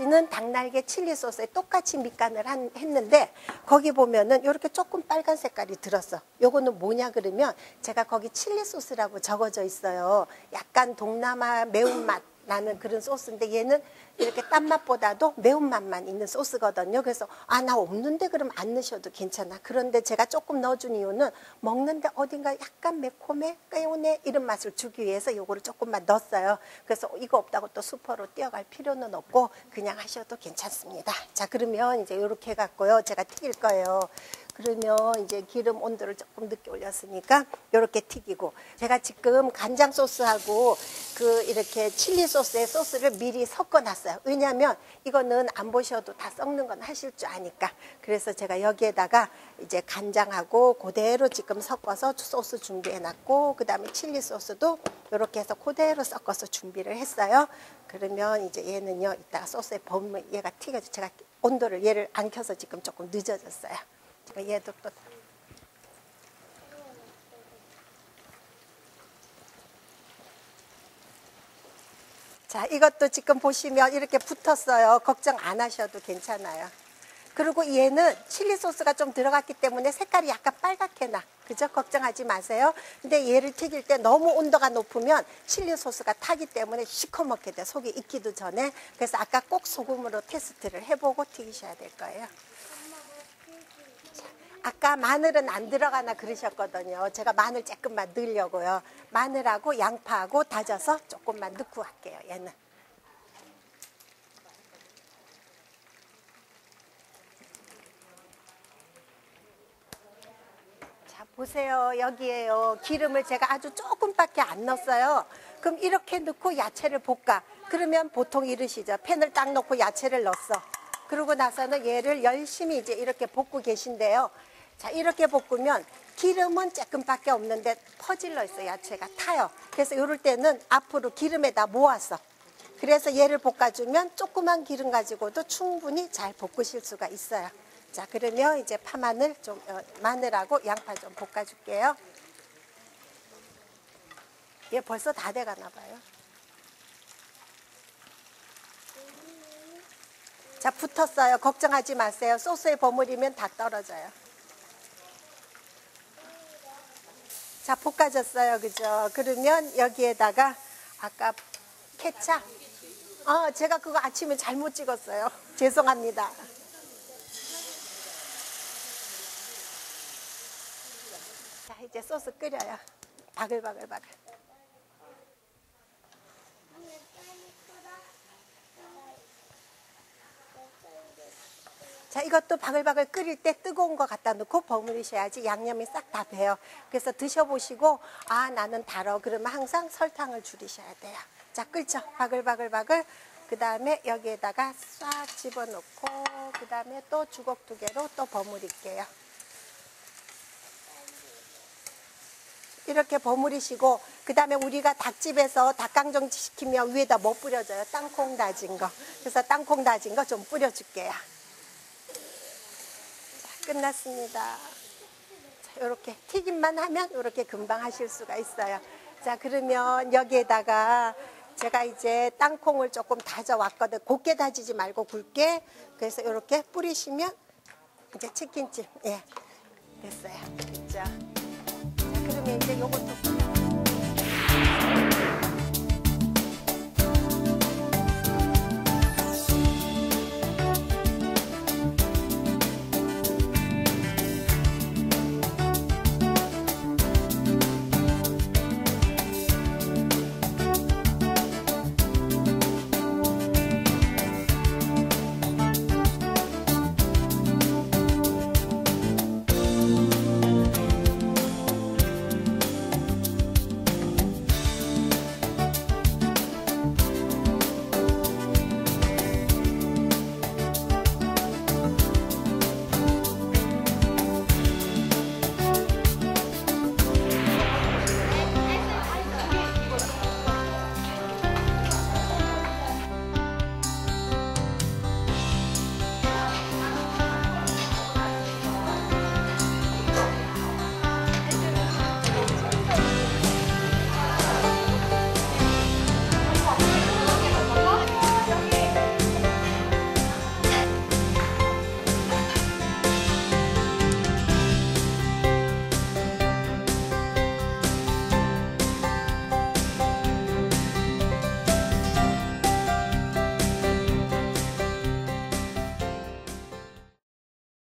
이거는 닭날개 칠리 소스에 똑같이 밑간을 한, 했는데 거기 보면은 이렇게 조금 빨간 색깔이 들었어. 요거는 뭐냐 그러면 제가 거기 칠리 소스라고 적어져 있어요. 약간 동남아 매운맛 나는 그런 소스인데 얘는 이렇게 딴 맛보다도 매운맛만 있는 소스거든요. 그래서 아 나 없는데 그럼 안 넣으셔도 괜찮아. 그런데 제가 조금 넣어준 이유는 먹는데 어딘가 약간 매콤해, 깨우네 이런 맛을 주기 위해서 요거를 조금만 넣었어요. 그래서 이거 없다고 또 수퍼로 뛰어갈 필요는 없고 그냥 하셔도 괜찮습니다. 자 그러면 이제 이렇게 해갖고요. 제가 튀길 거예요. 그러면 이제 기름 온도를 조금 늦게 올렸으니까 이렇게 튀기고 제가 지금 간장 소스하고 그 이렇게 칠리 소스의 소스를 미리 섞어 놨어요. 왜냐하면 이거는 안 보셔도 다 썩는 건 하실 줄 아니까. 그래서 제가 여기에다가 이제 간장하고 그대로 지금 섞어서 소스 준비해 놨고 그 다음에 칠리 소스도 이렇게 해서 그대로 섞어서 준비를 했어요. 그러면 이제 얘는요 이따가 소스에 범면 얘가 튀겨져 제가 온도를 얘를 안 켜서 지금 조금 늦어졌어요. 얘도 또 자, 이것도 지금 보시면 이렇게 붙었어요. 걱정 안 하셔도 괜찮아요. 그리고 얘는 칠리 소스가 좀 들어갔기 때문에 색깔이 약간 빨갛게 나. 그죠? 걱정하지 마세요. 근데 얘를 튀길 때 너무 온도가 높으면 칠리 소스가 타기 때문에 시커멓게 돼. 속이 익기도 전에. 그래서 아까 꼭 소금으로 테스트를 해보고 튀기셔야 될 거예요. 아까 마늘은 안 들어가나 그러셨거든요. 제가 마늘 조금만 넣으려고요. 마늘하고 양파하고 다져서 조금만 넣고 할게요. 얘는. 자, 보세요. 여기에요. 기름을 제가 아주 조금밖에 안 넣었어요. 그럼 이렇게 넣고 야채를 볶아. 그러면 보통 이러시죠. 팬을 딱 넣고 야채를 넣었어. 그러고 나서는 얘를 열심히 이제 이렇게 볶고 계신데요. 자, 이렇게 볶으면 기름은 조금밖에 없는데 퍼질러 있어요. 야채가 타요. 그래서 이럴 때는 앞으로 기름에다 모아서 그래서 얘를 볶아주면 조그만 기름 가지고도 충분히 잘 볶으실 수가 있어요. 자, 그러면 이제 파마늘 좀, 어, 마늘하고 양파 좀 볶아줄게요. 얘 벌써 다 돼가나 봐요. 자, 붙었어요. 걱정하지 마세요. 소스에 버무리면 다 떨어져요. 자, 볶아졌어요. 그죠? 그러면 여기에다가 아까 케찹. 어, 제가 그거 아침에 잘못 찍었어요. 죄송합니다. 자, 이제 소스 끓여요. 바글바글바글. 자, 이것도 바글바글 끓일 때 뜨거운 거 갖다 놓고 버무리셔야지 양념이 싹 다 배요. 그래서 드셔보시고, 아, 나는 달어. 그러면 항상 설탕을 줄이셔야 돼요. 자, 끓죠? 바글바글바글. 그 다음에 여기에다가 싹 집어넣고, 그 다음에 또 주걱 두 개로 또 버무릴게요. 이렇게 버무리시고 그 다음에 우리가 닭집에서 닭강정 시키면 위에다 뭐 뿌려줘요? 땅콩 다진 거. 그래서 땅콩 다진 거 좀 뿌려줄게요. 자, 끝났습니다. 자, 이렇게 튀김만 하면 이렇게 금방 하실 수가 있어요. 자, 그러면 여기에다가 제가 이제 땅콩을 조금 다져 왔거든. 곱게 다지지 말고 굵게. 그래서 이렇게 뿌리시면 이제 치킨집 예 됐어요. 그죠? 자, 그러면 이제 요것도.